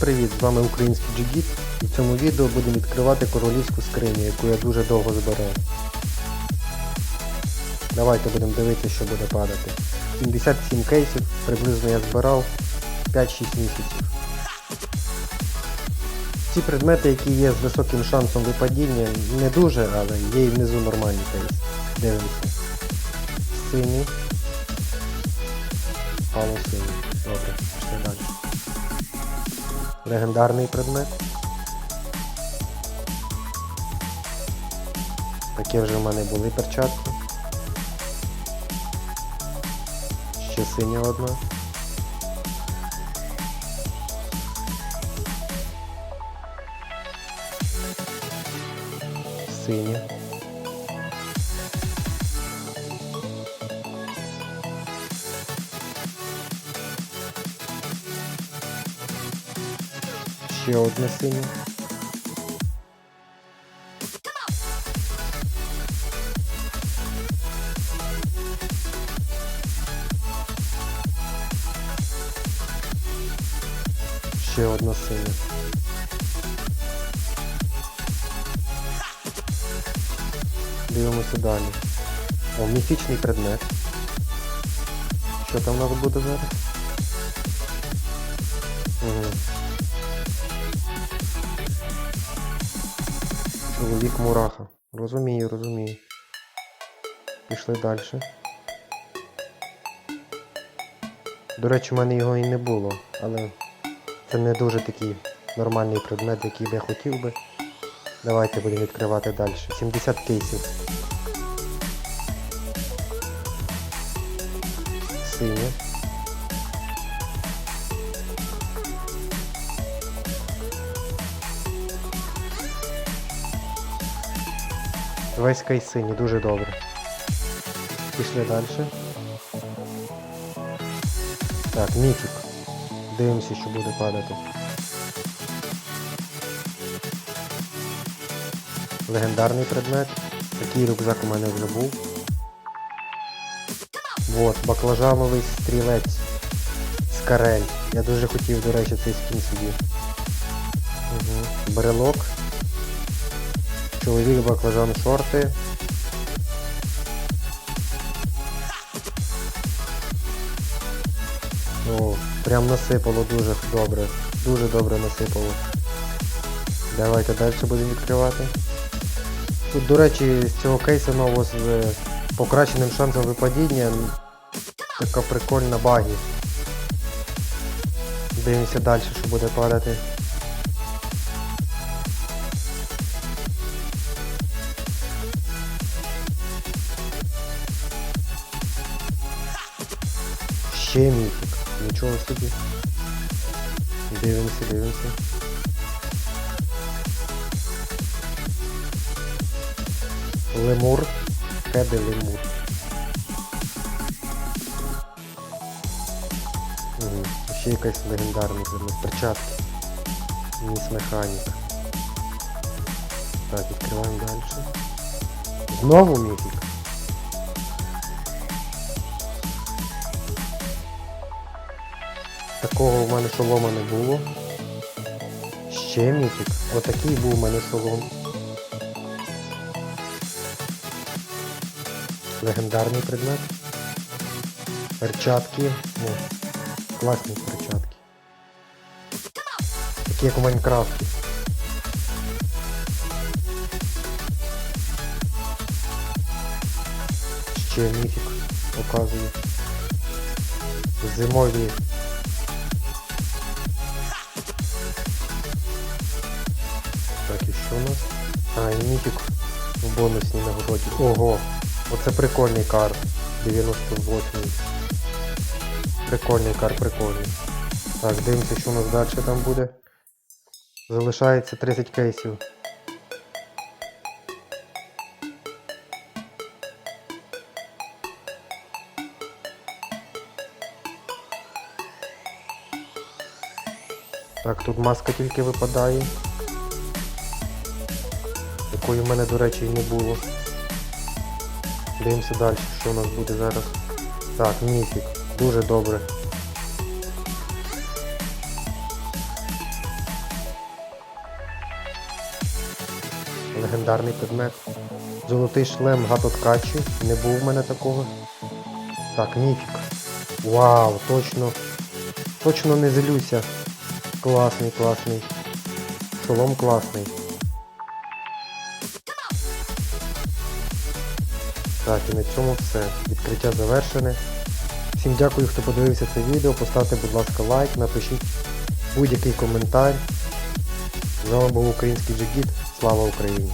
Привіт! З вами український Джигіт і в цьому відео будемо відкривати королівську скриню, яку я дуже довго збирав. Давайте будемо дивитися, що буде падати. 77 кейсів, приблизно я збирав 5-6 місяців. Ці предмети, які є з високим шансом випадіння, не дуже, але є і внизу нормальні кейси. Дивимося. Синій. Пало синій. Добре, пішли далі. Легендарний предмет. Такі вже в мене були перчатки. Ще синя одна. Синя. Ще одна синя. Ще одна синя. Дивимося далі. О, міфічний предмет. Що там у нас буде зараз? Угу. Чоловік мураха. Розумію, розумію. Пішли далі. До речі, в мене його і не було, але це не дуже такий нормальний предмет, який я хотів би. Давайте будемо відкривати далі. 70 кейсів. Синя. Весь кейс синій, дуже добре. Пішли далі. Так, міфік. Дивимося, що буде падати. Легендарний предмет. Такий рюкзак у мене вже був. Вот, баклажановий стрілець з карель. Я дуже хотів, до речі, цей скін собі. Угу. Брелок. Чоловік баклажан шорти. О, прям насипало дуже добре. Дуже добре насипало. Давайте далі будемо відкривати. Тут, до речі, з цього кейсу нового з е, покращеним шансом випадіння така прикольна багі. Дивимося далі, що буде падати. Ще міфік. Нічого собі. Дивимося, дивимося. Лемур. Кеди лемур. Угу. Ще якась легендарна зерно. Перчатки. Ніс механік. Так, відкриваємо далі. Знову міфік. Такого в мене шолома не було. Ще міфік. Отакий був у мене шолом. Легендарний предмет. Перчатки. О, класні перчатки. Такі як у Майнкрафті. Ще міфік показує. Зимові що у нас? А, і міфік в бонусній нагороді. Ого! Оце прикольний кар. 98 Прикольний кар, прикольний. Так, дивимося, що у нас далі там буде. Залишається 30 кейсів. Так, тут маска тільки випадає такої в мене, до речі, і не було. Дивимося далі, що у нас буде зараз. Так, міфік. Дуже добре. Легендарний предмет. Золотий шлем гатоткачі. Не був в мене такого. Так, міфік. Вау, точно. Точно не злюся. Класний, класний. Шолом класний. Так, і на цьому все. Відкриття завершене. Всім дякую, хто подивився це відео. Поставте, будь ласка, лайк, напишіть будь-який коментар. З вами був український джигіт. Слава Україні!